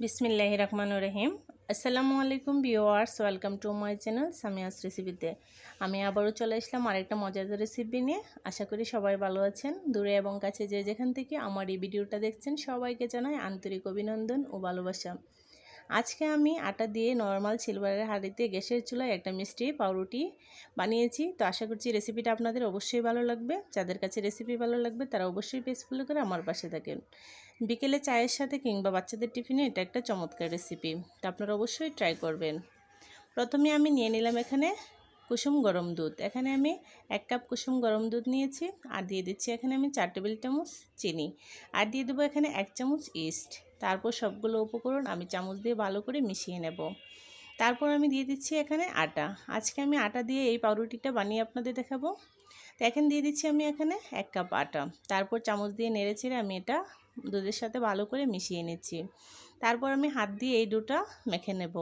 বিসমিল্লাহ রহমান রহিম। আসসালামু আলাইকুম viewers welcome to my channel Samiya's রেসিপিতে। আমি আবারও চলে আসলাম আরেকটা মজাদার রেসিপি নিয়ে। আশা করি সবাই ভালো আছেন। দূরে এবং কাছে যে যেখান থেকে আমার এই ভিডিওটা দেখছেন, সবাইকে জানাই আন্তরিক অভিনন্দন ও ভালোবাসা। আজকে আমি আটা দিয়ে নর্মাল সিলভারের হাঁড়িতে গ্যাসের চুলায় একটা মিষ্টি পাউরুটি বানিয়েছি। তো আশা করছি রেসিপিটা আপনাদের অবশ্যই ভালো লাগবে। যাদের কাছে রেসিপি ভালো লাগবে, তারা অবশ্যই পেজ ফলো করে আমার পাশে থাকেন। বিকেলে চায়ের সাথে কিংবা বাচ্চাদের টিফিনে এটা একটা চমৎকার রেসিপি তা আপনারা অবশ্যই ট্রাই করবেন। প্রথমে আমি নিয়ে নিলাম এখানে কুসুম গরম দুধ। এখানে আমি এক কাপ কুসুম গরম দুধ নিয়েছি আর দিয়ে দিচ্ছি এখানে আমি চার টেবিল চামচ চিনি। আর দিয়ে দেবো এখানে এক চামচ ইস্ট। তারপর সবগুলো উপকরণ আমি চামচ দিয়ে ভালো করে মিশিয়ে নেব। তারপর আমি দিয়ে দিচ্ছি এখানে আটা। আজকে আমি আটা দিয়ে এই পাউরুটিটা বানিয়ে আপনাদের দেখাবো। তো এখন দিয়ে দিচ্ছি আমি এখানে এক কাপ আটা। তারপর চামচ দিয়ে নেড়ে ছেড়ে আমি এটা দুধের সাথে ভালো করে মিশিয়ে নিচ্ছি। তারপর আমি হাত দিয়ে এই ডোটা মেখে নেব।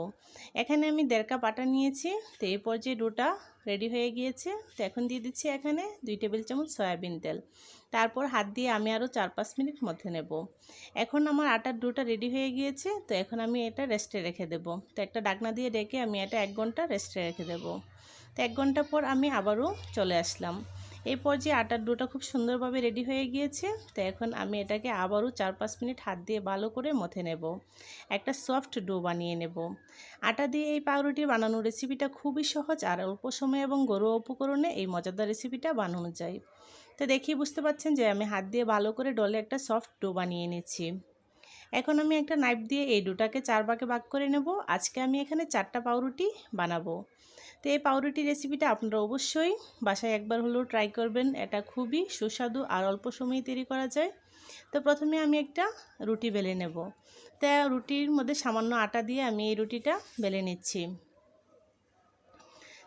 এখানে আমি দেড় কাপ আটা নিয়েছি। তো এই পর্যায়ে ডোটা রেডি হয়ে গিয়েছে। তো এখন দিয়ে দিচ্ছি এখানে দুই টেবিল চামচ সয়াবিন তেল। তারপর হাত দিয়ে আমি আরও চার পাঁচ মিনিট মধ্যে নেব। এখন আমার আটার ডোটা রেডি হয়ে গিয়েছে। তো এখন আমি এটা রেস্টে রেখে দেব। তো একটা ডাকনা দিয়ে ডেকে আমি এটা এক ঘণ্টা রেস্টে রেখে দেব। তো এক ঘণ্টা পর আমি আবারও চলে আসলাম। এই পর্যায়ে আটার ডোটা খুব সুন্দরভাবে রেডি হয়ে গিয়েছে, তো এখন আমি এটাকে আবারও চার পাঁচ মিনিট হাত দিয়ে ভালো করে মথে নেব। একটা সফট ডো বানিয়ে নেব। আটা দিয়ে এই পাউরুটি বানানোর রেসিপিটা খুবই সহজ আর অল্প সময় এবং গরুয়া উপকরণে এই মজাদার রেসিপিটা বানানো যায়। তো দেখি বুঝতে পাচ্ছেন যে আমি হাত দিয়ে ভালো করে ডলে একটা সফট ডো বানিয়ে নিচ্ছি এখন আমি একটা নাইফ দিয়ে এই ডোটাকে চার ভাগে ভাগ করে নেব। আজকে আমি এখানে চারটা পাউরুটি বানাবো। তো এই পাউরুটি রেসিপিটা আপনারা অবশ্যই বাসায় একবার হলেও ট্রাই করবেন। এটা খুবই সুস্বাদু আর অল্প সময়ে তৈরি করা যায়। তো প্রথমে আমি একটা রুটি বেলে নেব। তা রুটির মধ্যে সামান্য আটা দিয়ে আমি এই রুটিটা বেলে নিচ্ছি।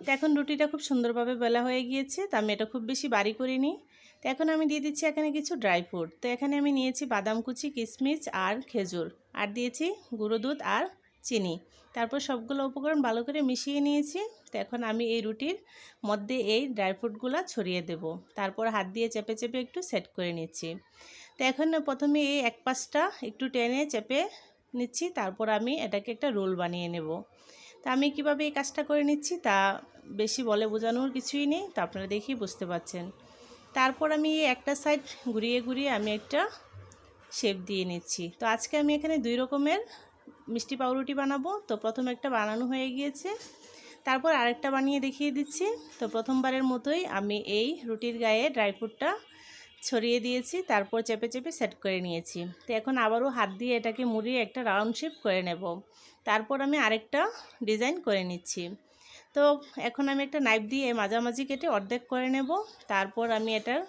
তো এখন রুটিটা খুব সুন্দরভাবে বেলা হয়ে গিয়েছে, তা আমি এটা খুব বেশি বাড়ি করিনি। তো এখন আমি দিয়ে দিচ্ছি এখানে কিছু ড্রাই ফ্রুট তো এখানে আমি নিয়েছি বাদাম কুচি কিশমিশ আর খেজুর। আর দিয়েছি গুঁড়ো দুধ আর চিনি। তারপর সবগুলো উপকরণ ভালো করে মিশিয়ে নিয়েছি। তো এখন আমি এই রুটির মধ্যে এই ড্রাই ফ্রুটগুলো ছড়িয়ে দেব। তারপর হাত দিয়ে চেপে চেপে একটু সেট করে নিচ্ছি। তো এখন প্রথমে এই এক পাশটা একটু টেনে চেপে নিচ্ছি, তারপর আমি এটাকে একটা রোল বানিয়ে নেব। তা আমি কীভাবে এই কাজটা করে নিচ্ছি তা বেশি বলে বোঝানোর কিছুই নেই, তো আপনারা দেখেই বুঝতে পারছেন। তারপর আমি একটা সাইড ঘুরিয়ে ঘুরিয়ে আমি একটা শেপ দিয়ে নিচ্ছি। তো আজকে আমি এখানে দুই রকমের মিষ্টি পাউরুটি বানাবো। তো প্রথম একটা বানানো হয়ে গিয়েছে। তারপর আরেকটা বানিয়ে দেখিয়ে দিচ্ছি। তো প্রথমবারের মতোই আমি এই রুটির গায়ে ড্রাই ফ্রুটটা ছড়িয়ে দিয়েছি, তারপর চেপে চেপে সেট করে নিয়েছি। তো এখন আবারও হাত দিয়ে এটাকে মুড়িয়ে একটা রাউন্ড শেপ করে নেব। তারপর আমি আরেকটা ডিজাইন করে নিচ্ছি। তো এখন আমি একটা নাইফ দিয়ে মাঝামাঝি কেটে অর্ধেক করে নেব। তারপর আমি এটার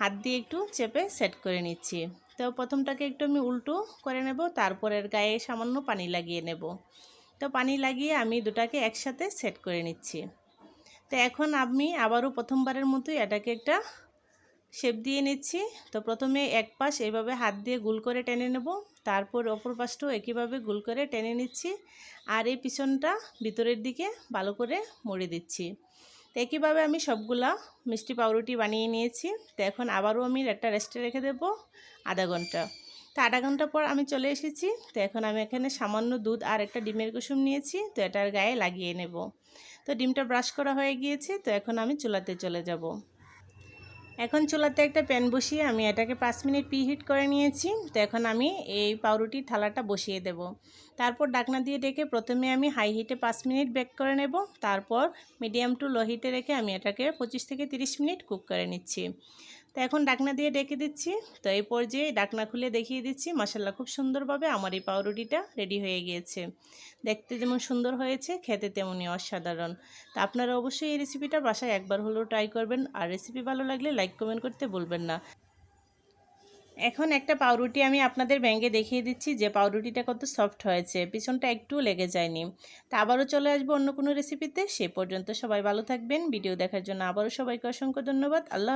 হাত দিয়ে একটু চেপে সেট করে নিচ্ছি। তো প্রথমটাকে একটু আমি উল্টো করে নেব, তারপরের গায়ে সামান্য পানি লাগিয়ে নেব। তো পানি লাগিয়ে আমি দুটাকে একসাথে সেট করে নিচ্ছি। তো এখন আমি আবারও প্রথমবারের মতোই এটাকে একটা শেপ দিয়ে নিচ্ছি। তো প্রথমে এক পাশ এইভাবে হাত দিয়ে গুল করে টেনে নেব, তারপর অপর পাশটাও একইভাবে গুল করে টেনে নিচ্ছি আর এই পিছনটা ভিতরের দিকে ভালো করে মুড়ে দিচ্ছি। তো একইভাবে আমি সবগুলা মিষ্টি পাউরুটি বানিয়ে নিয়েছি। তো এখন আবারও আমি একটা রেস্টে রেখে দেবো, আধা ঘণ্টা। তো আধা ঘণ্টা পর আমি চলে এসেছি। তো এখন আমি এখানে সামান্য দুধ আর একটা ডিমের কুসুম নিয়েছি। তো এটার গায়ে লাগিয়ে নেব। তো ডিমটা ব্রাশ করা হয়ে গিয়েছে। তো এখন আমি চুলাতে চলে যাব। এখন চুলাতে একটা প্যান বসিয়ে আমি এটাকে পাঁচ মিনিট হিট করে নিয়েছি। তো এখন আমি এই পাউরুটির থালাটা বসিয়ে দেব। তারপর ডাকনা দিয়ে ডেকে প্রথমে আমি হাই হিটে পাঁচ মিনিট বেক করে নেব। তারপর মিডিয়াম টু লো হিটে রেখে আমি এটাকে পঁচিশ থেকে তিরিশ মিনিট কুক করে নিচ্ছি। তো এখন ডাকনা দিয়ে ডেকে দিচ্ছি। তো এই পর্যায়ে ডাকনা খুলে দেখিয়ে দিচ্ছি মশাল্লা খুব সুন্দরভাবে আমার এই পাউরুটিটা রেডি হয়ে গিয়েছে। দেখতে যেমন সুন্দর হয়েছে, খেতে তেমনই অসাধারণ। তো আপনারা অবশ্যই এই রেসিপিটা বাসায় একবার হলেও ট্রাই করবেন। আর রেসিপি ভালো লাগলে লাইক কমেন্ট করতে বলবেন না। এখন একটা পাউরুটি আমি আপনাদের ব্যাঙ্গে দেখিয়ে দিচ্ছি যে পাউরুটিটা কত সফট হয়েছে, পিছনটা একটু লেগে যায়নি। তা আবারও চলে আসব অন্য কোনো রেসিপিতে সে পর্যন্ত সবাই ভালো থাকবেন। ভিডিও দেখার জন্য আবারও সবাইকে অসংখ্য ধন্যবাদ। আল্লাহ